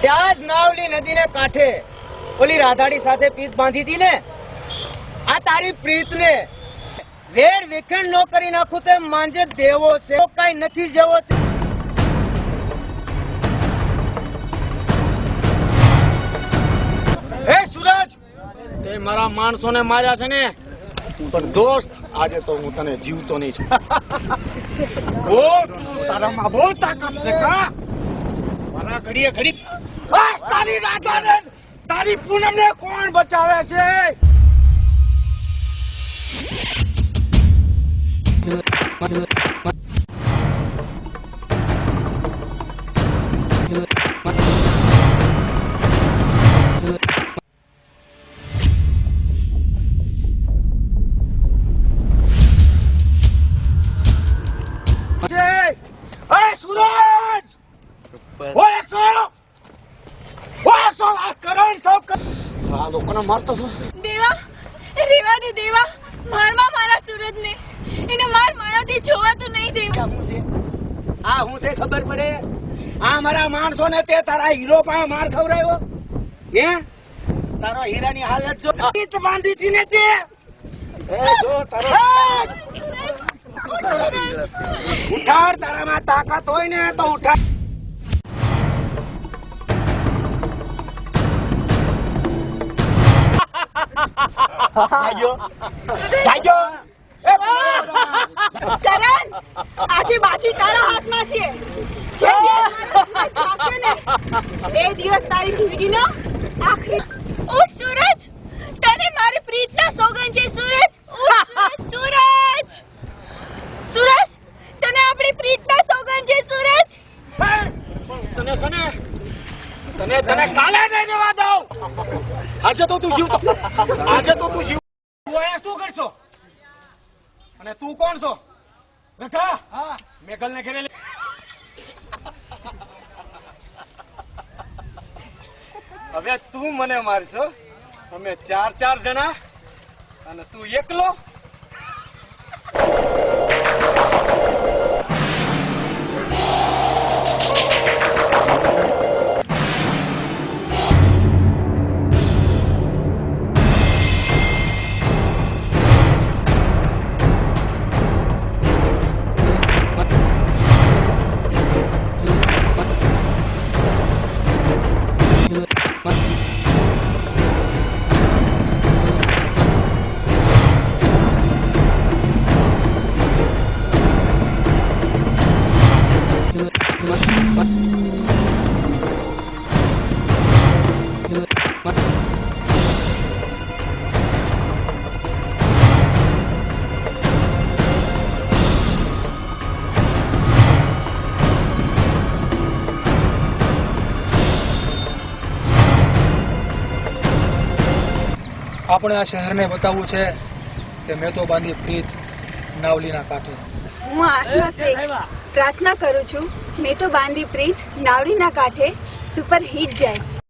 નાવલી નદીને કાંઠે ઓલી રાધાડી સાથે પીત બાંધી હતી ને. આ તારી પ્રીત ને વેર વિખેણ નો કરી નાખું તે માંજે દેવો છે. કઈ નથી જેવો. હે સૂરજ! તે મારા માણસોને માર્યા છે ને. પણ દોસ્ત, આજે તો હું તને જીવતો નહીં છું. બહુ તારામાં બહુ તાકાત છે, કા? મારા ઘડીએ ઘડી બસ તારી રાધાને તારી પૂનમને કોણ બચાવે છે? છે. સૂરજ ઓ એકસો ઓ એકસો કરણ સૌ આ લોકોને મારતો છું દેવા રેવા દે દેવા. મારમાં મારા સુરજને એને માર મારાથી જોવાતું નહીં દેવા. હું છે? આ હું છે ખબર પડે? આ મારા માણસો ને તે તારા હીરો પાસે માર ખવડાવ્યો? હે? તારો હીરાની હાલત જો પીત બાંધી હતી ને તે? એ જો તારો સુરજ ઉઠ સુરજ. ઉઠાડ તારામાં તાકાત હોય ને તો ઉઠાડ. જાગ્યો એ કરણ આજે બાજી તારા હાથમાં છે. જે ને, એ દિવસ તારી જિંદગીનો આખરી ઓ સૂરજ. તને મારી પ્રીતના સોગન છે સૂરજ. સૂરજ સૂરજ. તને આપણી પ્રીતના સોગન છે સૂરજ. તને છે ને તને તને કાલે નહીં રહેવા દઉં. આજે તો તું જીવતો. આજે તો તું જીવ તું અહીંયા શું કરશો? અને તું કોણ છો? રખા હા. મેઘલ ને ઘરે હવે તું મને મારશો. અમે ચાર ચાર જણા અને તું એકલો આપણે આ શહેરને બતાવવું છે કે મેં તો બાંધી પ્રીત નાવલીના કાંઠે. પ્રાર્થના કરું છું. મેં તો બાંધી પ્રીત નાવડીના કાંઠે સુપર હિટ જાય.